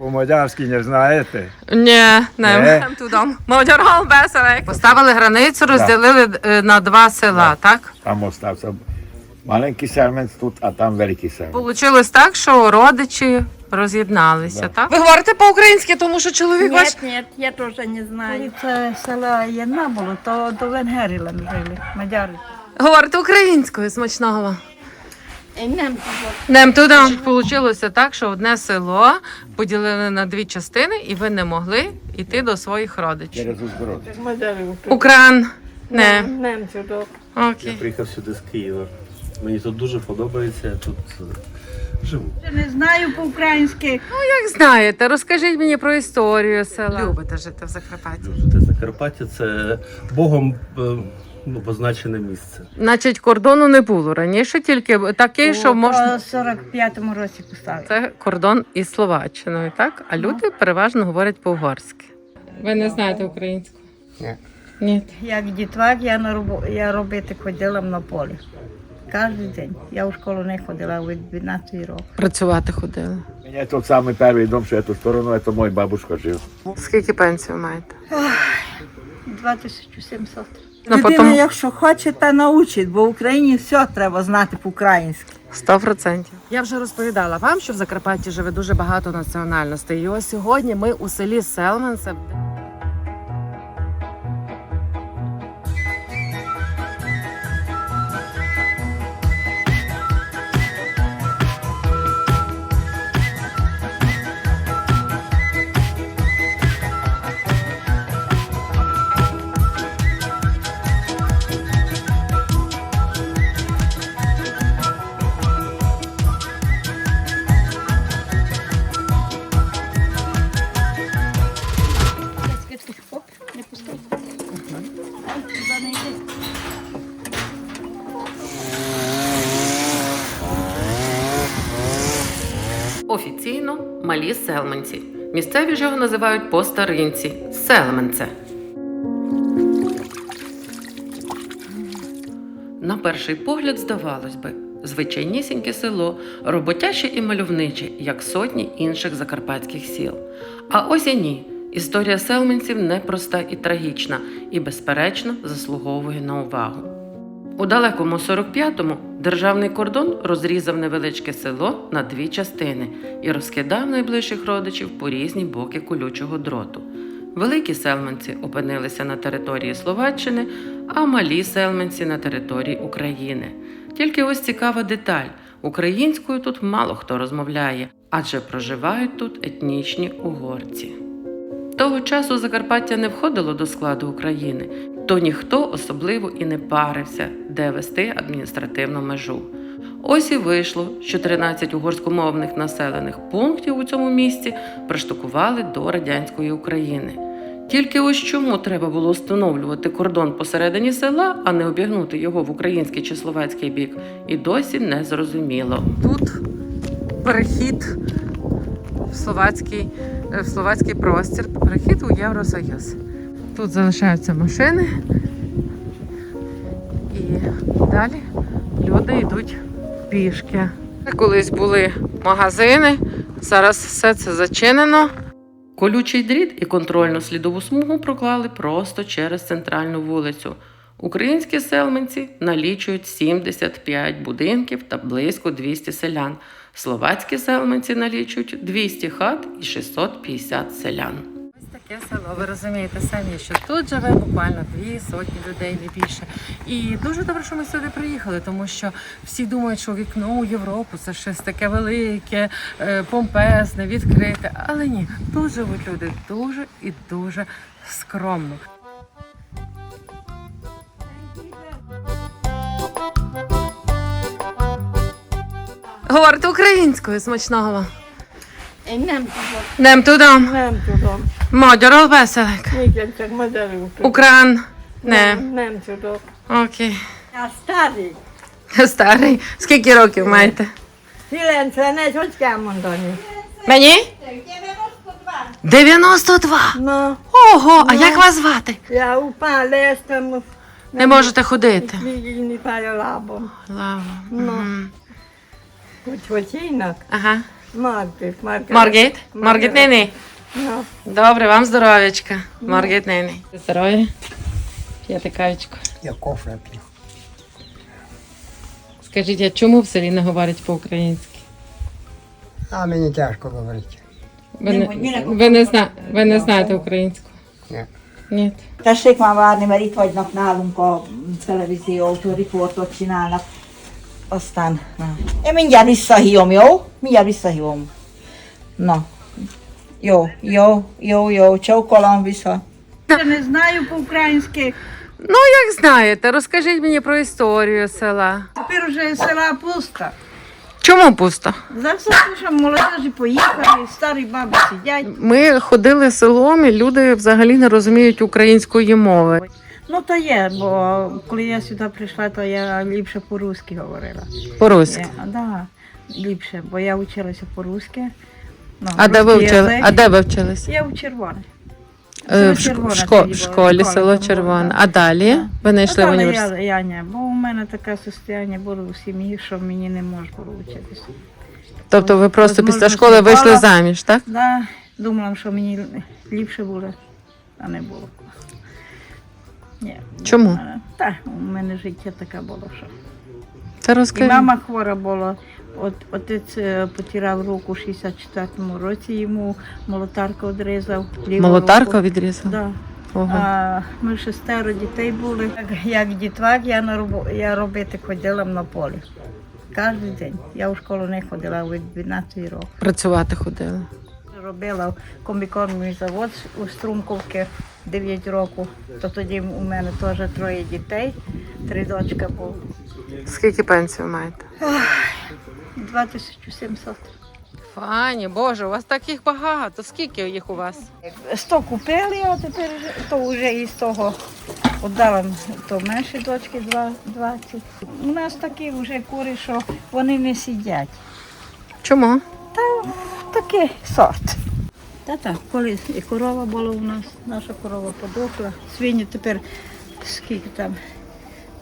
По-мадярськи не знаєте. Ні, не, Не. не. tudom. Поставили границю, розділили е, на два села, так? Там остався маленький селменць тут, а там великий селменць. Получилось так, що родичі роз'єдналися, Да. так? Ви говорите по-українськи, тому що чоловік ваш. Нет, я тоже не знаю. Коли це село єдна було, то до Венгеріла жили, мадяри. Говорите українською смачного вам. Én nem tudok. Нем туди получилося так, що одне село поділили на дві частини, і ви не могли йти до своїх родичів. Укран. Не. Nem tudok. Я Окей. приїхав сюди з Києва. Мені тут дуже подобається, я тут е, живу. Не знаю по-українськи. Як знаєте, розкажіть мені про історію села. Любите жити в Закарпатті. Жити Закарпаття це Богом е, ну, позначене місце. Значить, кордону не було раніше, тільки такий, що У 45-му році поставили. Це кордон із Словаччиною, так? А люди переважно говорять по-угорськи. Ви не знаєте українську? Ні. Ні. Як дітвак я, на робо... я робити ходила на полі. Кожен день. Я у школу не ходила від 12 років. Працювати ходили. Мені тут самий перший дом, що я ту сторону, це мій бабушка жив. Скільки пенсію маєте? 2700. Ну, Людина, потім якщо хоче, та научить, бо в Україні все треба знати по-українськи. 100%. Я вже розповідала вам, що в Закарпатті живе дуже багато національностей. І ось сьогодні ми у селі Селменце. Малі селменці. Місцеві ж його називають по-старинці селменце. На перший погляд, здавалось би, звичайнісіньке село, роботяще і мальовниче, як сотні інших закарпатських сіл. А ось і ні. Історія селменців непроста і трагічна, і, безперечно, заслуговує на увагу. У далекому 45-му державний кордон розрізав невеличке село на дві частини і розкидав найближчих родичів по різні боки колючого дроту. Великі селменці опинилися на території Словаччини, а малі селменці на території України. Тільки ось цікава деталь: українською тут мало хто розмовляє, адже проживають тут етнічні угорці. Того часу Закарпаття не входило до складу України, то ніхто особливо і не парився, де вести адміністративну межу. Ось і вийшло, що 13 угорськомовних населених пунктів у цьому місті приштукували до радянської України. Тільки ось чому треба було встановлювати кордон посередині села, а не обігнути його в український чи словацький бік, і досі не зрозуміло. Тут перехід в словацький, в словацький простір, перехід у Євросоюз. Тут залишаються машини, і далі люди йдуть пішки. Колись були магазини, зараз все це зачинено. Колючий дріт і контрольну слідову смугу проклали просто через центральну вулицю. Українські селменці налічують 75 будинків та близько 200 селян. Словацькі селменці налічують 200 хат і 650 селян. Таке село, ви розумієте самі, що тут живе буквально дві сотні людей, не більше. І дуже добре, що ми сюди приїхали, тому що всі думають, що вікно у Європу це щось таке велике, е, помпезне, відкрите. Але ні, тут живуть люди дуже і дуже скромно. Говорите українською смачного. Én nem tudok. Nem tudom. Nem tudom. Magyarul beszélek. Igen, csak magyarul tudok. Ukrán. Nem. Nem Nem tudok. Окей. A sztári. A Старий. Скільки років маєте? 91, hogy kell mondani? Мені? 92. Na, Ого, а як вас звати? ja upán lesztem, Не можете ходити. Na, Мгм. úgy, hogy hívnak? Ага. Маргit, Margit. Маргіт? Маргіт Нині? No, Добре, вам здоров'ячка. Маргіт Нині. Здоров'я. П'яте кавічко. Я кофе п'ю. Скажіть, а чому в селі не говорять по-українськи? А мені тяжко говорити. Ви не, ви не, зна, ви не знаєте українську? Ні. Ні. Tessék már várni, mert itt hagynak nálunk a televíziótól, riportot csinálnak. Aztán, na. Én mindjárt visszahívom, jó? Mindjárt visszahívom. Na. Jó, jó, jó, jó, csókolom vissza. Я не знаю по-українськи. Ну, як знаєте, розкажіть мені про історію села. Тепер вже села пусто. Чому пусто? За все, що молодежі поїхали, старі баби сидять. Ми ходили селом, і люди взагалі не розуміють української мови. Ну то є, бо коли я сюди прийшла, то я ліпше по-русски говорила. По-руськи. Е, да, ліпше, бо я вчилася по-русски. Ну, А де ви вчили? А де ви вчилися? Я в червоне. Е, В, шко- Червоне в шко- було, школі село Червоне. А далі Так. ви не йшли в університет? Я, я не, бо у мене таке состояння було в сім'ї, що мені не можна було вчитися. Тобто ви просто після Возможно, школи вийшли шукала. заміж, так? Да, думала, що мені ліпше буде, а не було. Ні. Чому? Так, у мене життя таке було, що. Та І мама хвора була. От, отець е, потирав руку в 64-му році, йому молотарка відрізав. Молотарка руку. відрізала? Да. Ого. А, ми шестеро дітей були. Як, як дітвак, я, на робо, я робити ходила на полі. Кожен день. Я в школу не ходила від 12 років. Працювати ходили. Робила в завод у Струмковці 9 років. То тоді у мене теж троє дітей, три дочка був. Скільки пенсій ви маєте? 2700. Фані, Боже, у вас таких багато. Скільки їх у вас? 100 купили, а тепер вже- то вже із того віддала то менші дочки 20. У нас такі вже кури, що вони не сидять. Чому? Такий сорт. Та так, колись і корова була у нас, наша корова подохла. Свині тепер скільки там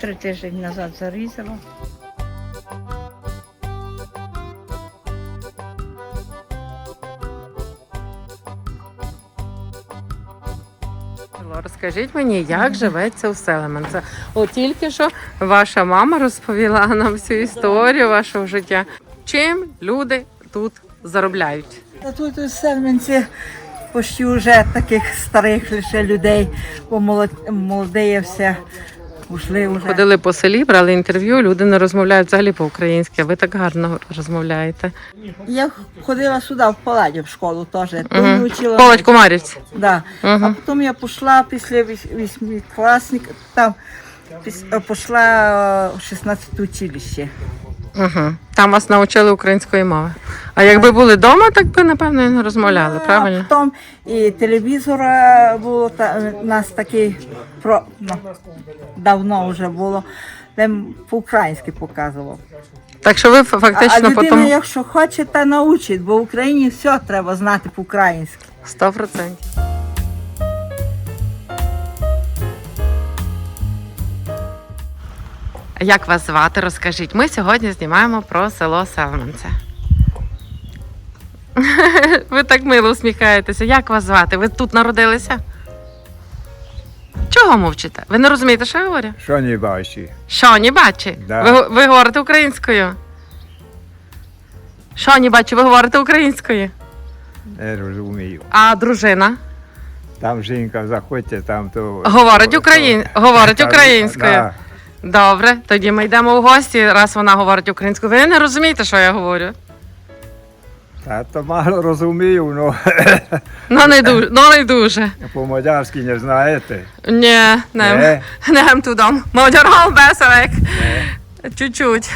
три тижні назад зарізала. Розкажіть мені, як живеться у Селеменце? От тільки що ваша мама розповіла нам всю історію вашого життя. Чим люди тут заробляють? Тут у Сельменці почти вже таких старих лише людей, бо молод- молоді все ушли вже. Ходили по селі, брали інтерв'ю, люди не розмовляють взагалі по-українськи, а ви так гарно розмовляєте. Я ходила сюди в Паладі в школу теж. Угу. учила. Полодь Кумарівці. Да. А Угу. потім я пішла після восьмикласника, там пішла в 16 училище. Угу. Там вас навчили української мови. А якби були вдома, так би напевно не розмовляли, правильно? А потім і телевізор е, було та, у нас такий про ну, давно вже було, де по-українськи показував. Так що ви ф- А, а фактично людина, потім якщо хоче, та научить, бо в Україні все треба знати по-українськи. 100%. Як вас звати? Розкажіть. Ми сьогодні знімаємо про село Селменце. Ви так мило усміхаєтеся. Як вас звати? Ви тут народилися? Чого мовчите? Ви не розумієте, що я говорю? Що не бачиш? Що, не бачи? Да. Ви, ви говорите українською? Що не бачу, ви говорите українською? Не розумію. А дружина? Там жінка, заходьте, там то. Говорить україн- говорить українською. да. Добре, тоді ми йдемо в гості, раз вона говорить українською. Ви не розумієте, що я говорю? Та то мало розумію, ну Ну не дуже, ну не дуже. по-мадярськи не знаєте. Ні, не, Не? тудом. Модером бесерек. Чуть-чуть.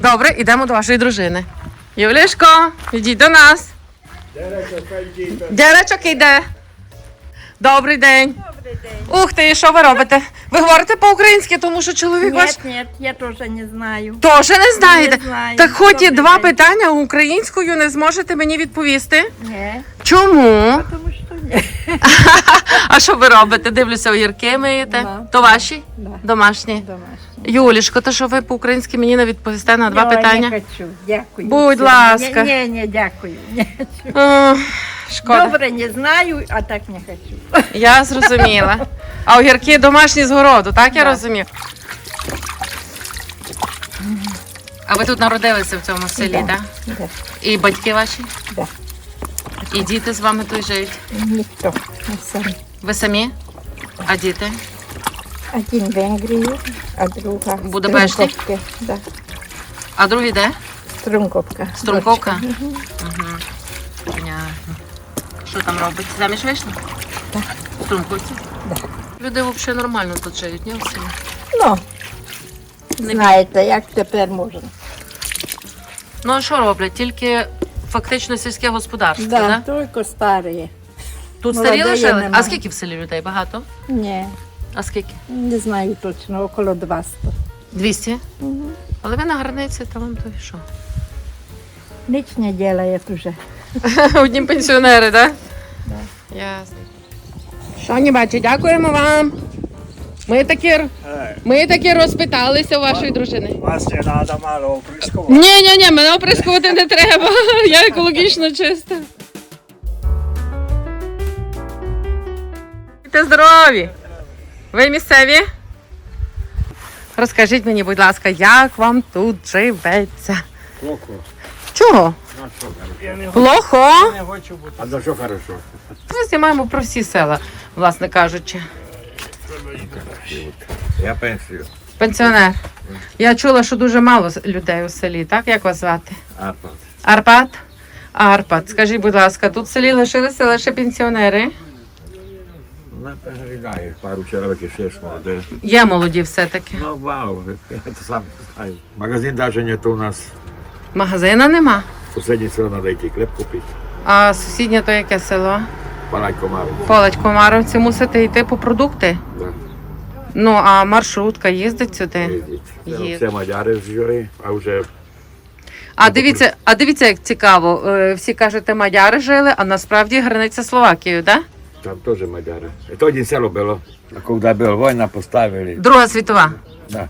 Добре, йдемо до вашої дружини. Юлішко, йдіть до нас. Дяречок йде. Добрий день. Добрий день. Ух ти, і що ви робите? Ви говорите по-українськи, тому що чоловік ваш Нет, нет, я тоже не знаю. теж не знаєте. Не знаю. Так хоч і Добрий два день. питання українською не зможете мені відповісти. Не, Чому? потому что нет. А що ви робите? Дивлюся, огірки миєте. Да. То ваші? Да. Домашні. Домашний. Юлішко, то що ви по-українськи мені не відповісте на два Ой, питання? Не хочу, дякую. Будь ласка. Ні, ні, дякую. Ні. О, шкода. Добре, не знаю, а так не хочу. Я зрозуміла. А огірки домашні з городу, так я Да. розумію? А ви тут народилися в цьому селі, Да. так? Да. І батьки ваші? Да. І діти з вами тут живуть? Ніхто не сам. Ви самі? А діти? Один в Венгрії, а друга В Будапешті? Струнковки. Да. А другий де? Струнковка. Струнковка? Дочка. Що там робить? Заміж вийшла? Так. В Струнковці? Да. Люди взагалі нормально тут живуть, ні? Ну, Не знаєте, як тепер можна. Ну а що роблять? Тільки фактично сільське господарство, Да, да? тільки старі. Тут Молодої старі лишили? нема. А скільки в селі людей? Багато? Ні, А скільки? не знаю точно, около 200. 200? Але ви на границі, то вам то і що? Ніч не делает уже. Одні пенсіонери, так? Ясно. Що не бачу, дякуємо вам. Ми таки, ми таки розпиталися у вашої дружини. Вас не треба мало оприскувати. Ні, ні, ні, мене оприскувати не треба. Я екологічно чиста. Будьте здорові! Ви місцеві? Розкажіть мені, будь ласка, як вам тут живеться? Плохо. Чого? Плохо? Не. А за що хорошо? Ми знімаємо про всі села, власне кажучи. Я пенсію. Пенсіонер. Я чула, що дуже мало людей у селі, так? Як вас звати? Арпад. Арпад? Арпад, скажіть, будь ласка, тут в селі лишилися лише пенсіонери. Не переглядаю, пару ще ж. Є молоді все-таки. Ну, вау, я то сам знаю. Магазин даже нет у нас. Магазина нема. Соседнее село надо идти хлеб купить. А сусіднє то яке село? Палать комару. Полать Комаровці мусите йти по продукти. Да, Ну, а маршрутка їздить сюди. їздить. Є. Це мадяри жили, а вже А дивіться, а дивіться, як цікаво. Е, Всі кажете, мадяри жили, а насправді границя з Словакією, так? там теж мадяри. Это один село было. А когда была война, поставили Друга світова. да,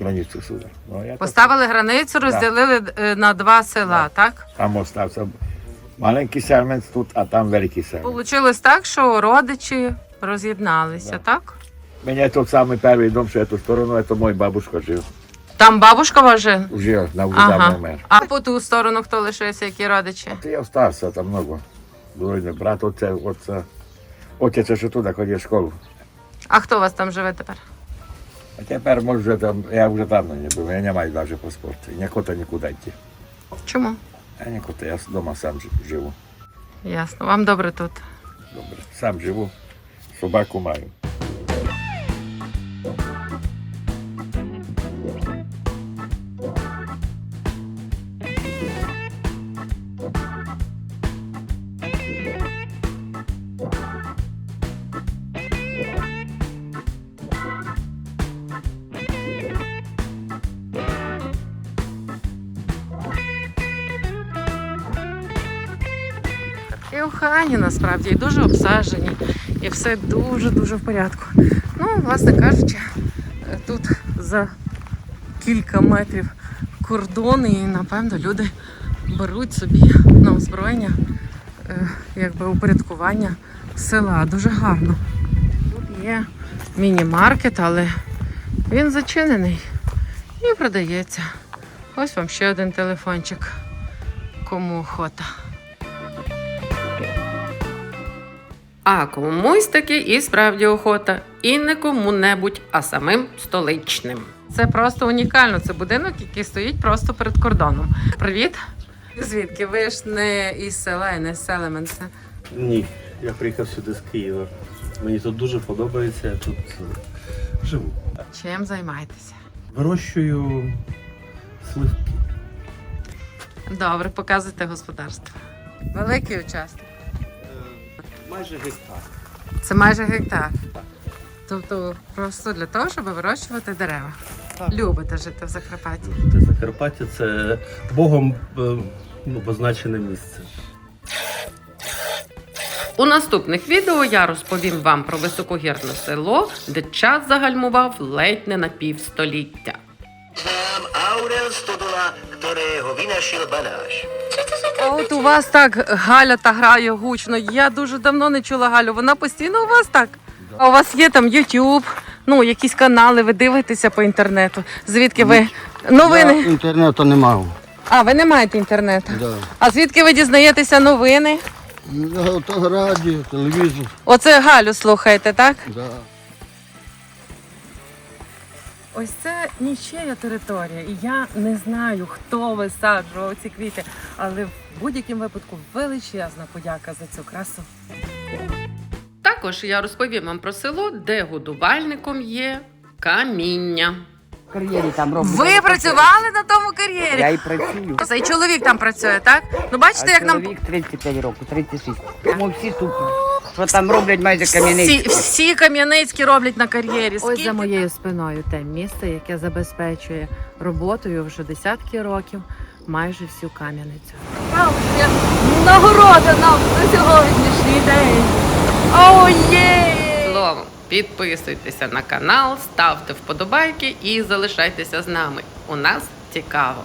границу сюда. Ну, я так Поставили границю, розділили е, на два села, так? там остався. Маленький селменць тут, а там великий селменць. Получилось так, що родичі роз'єдналися, так? Мені тут самий перший дом, що я ту сторону, це мой бабушка жив. Там бабушка ваша? Жив, на Ага. мер. А по ту сторону хто лишився, які родичі? Ти я остався там много. Двоє брат, оце, оце. Отець ще туди ходив в школу. А хто у вас там живе тепер? А тепер, може, там, я вже давно не був, я не маю навіть паспорту. Хочу нікуди йти. Чому? Я хочу, я вдома сам живу. Ясно, вам добре тут. Добре. Сам живу, собаку маю. І насправді, і дуже обсаджені, і все дуже-дуже в порядку. Ну, власне кажучи, е, тут за кілька метрів кордон, і напевно люди беруть собі на озброєння е, якби упорядкування села. Дуже гарно. Тут є міні-маркет, але він зачинений і продається. Ось вам ще один телефончик. Кому охота. А комусь таки і справді охота. І не кому-небудь, а самим столичним. Це просто унікально. Це будинок, який стоїть просто перед кордоном. Привіт! Звідки? Ви ж не із села, і не з Селеменса. Ні, я приїхав сюди з Києва. Мені тут дуже подобається, я тут е, живу. Чим займаєтеся? Вирощую сливки. Добре, показуйте господарство. Великий участок. Майже гектар. Це майже гектар. Тобто просто для того, щоб вирощувати дерева. Так. Любите жити в Закарпатті. Це Закарпаття це Богом е, ну, позначене місце. У наступних відео я розповім вам про високогірне село, де час загальмував ледь не на півстоліття. А от у вас так Галя та грає гучно. Я дуже давно не чула Галю. Вона постійно у вас так. А у вас є там YouTube, ну якісь канали, ви дивитеся по інтернету. Звідки ви новини? інтернету не мав. А, ви не маєте інтернету. Да. А звідки ви дізнаєтеся новини? Ну, То радіо, телевізор. Оце Галю слухаєте, так? Да. Ось це нічия територія, і я не знаю, хто висаджував ці квіти, але в будь-якому випадку величезна подяка за цю красу. Також я розповім вам про село, де годувальником є каміння. кар'єрі там роблю. Ви працювали на тому кар'єрі? Я і працюю. Цей чоловік там працює, так? Ну бачите, а як нам чоловік 35 років, 36. Тому всі тут, що там роблять майже всі, всі кам'янецькі роблять на кар'єрі. Ось Скільки за моєю спиною те місце, яке забезпечує роботою вже десятки років майже всю кам'яницю. нагорода нам на сьогоднішній день. Оє! Словом, підписуйтеся на канал, ставте вподобайки і залишайтеся з нами. У нас цікаво.